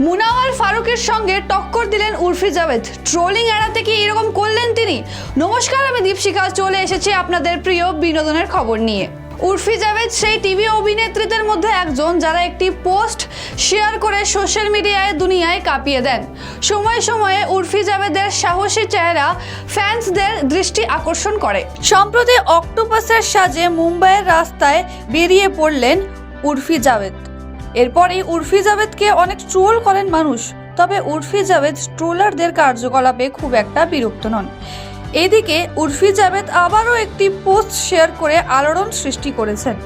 মুনাওয়ার ফারুকের সঙ্গে টক্কর দিলেন উর্ফি জাভেদ। ট্রোলিং এড়াতে কি এরকম করলেন তিনি? নমস্কার, আমি দীপশিখা। চলে এসেছি আপনাদের প্রিয় বিনোদনের খবর নিয়ে। উর্ফি জাভেদ সেই টিভি অভিনেত্রীদের মধ্যে একজন যারা একটি পোস্ট শেয়ার করে সোশ্যাল মিডিয়ায় দুনিয়ায় কাঁপিয়ে দেন। সময়ে সময়ে উর্ফি জাভেদের সাহসী চেহারা ফ্যান্সদের দৃষ্টি আকর্ষণ করে। সম্প্রতি অক্টোপাসের সাজে মুম্বাইয়ের রাস্তায় বেরিয়ে পড়লেন উর্ফি জাভেদ। এরপরই উর্ফি জাভেদকে অনেক ট্রোল করেন মানুষ, তবে উর্ফি জাভেদ ট্রোলারদের কার্যকলাপে খুব একটা বিরক্ত নন। এদিকে উর্ফি জাভেদ আবারও একটি পোস্ট শেয়ার করে আলোড়ন সৃষ্টি করেছেন।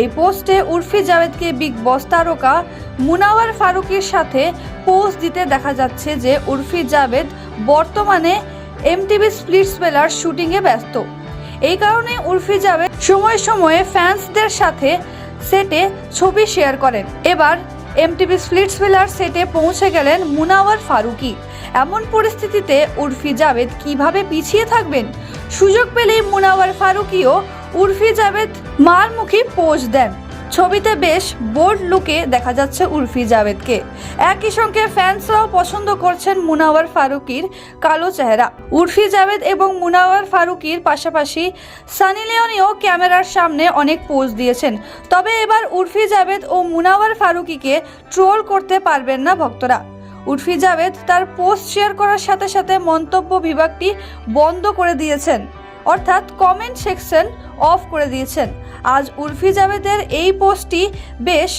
এই পোস্টে উর্ফি জাভেদকে বিগ বস তারকা মুনাওয়ার ফারুকের সাথে পোস্ট দিতে দেখা যাচ্ছে যে উর্ফি জাভেদ বর্তমানে এমটিভি স্প্লিটস বেলার শুটিংয়ে ব্যস্ত। এই কারণে উর্ফি জাভেদ সময়ে সময়ে ফ্যান্সদের সাথে সেটে ছবি শেয়ার করেন। এবার এমটিভি স্প্লিটস ফিলার সেটে পৌঁছে গেলেন মুনাওয়ার ফারুকি। এমন পরিস্থিতিতে উর্ফি জাভেদ কীভাবে পিছিয়ে থাকবেন? সুযোগ পেলেই মুনাওয়ার ফারুকিও উর্ফি জাভেদ মারমুখী পোজ দেন। ছবিতে বেশ বোল্ড লুকে দেখা যাচ্ছে উর্ফি জাভেদকে। একই সঙ্গে ফ্যান্সরাও পছন্দ করছেন মুনাওয়ার ফারুকির কালো চেহারা। উর্ফি জাভেদ এবং মুনাওয়ার ফারুকির পাশাপাশি সানি লিওনিও ক্যামেরার সামনে অনেক পোজ দিয়েছেন। তবে এবার উর্ফি জাভেদ ও মুনাওয়ার ফারুকিকে ট্রোল করতে পারবেন না ভক্তরা। উর্ফি জাভেদ তার পোস্ট শেয়ার করার সাথে সাথে মন্তব্য বিভাগটি বন্ধ করে দিয়েছেন। অর্থাৎ কমেন্ট সেকশন অফ করে দিয়েছেন। আজ উর্ফি জাভেদের এই পোস্টটি বেশ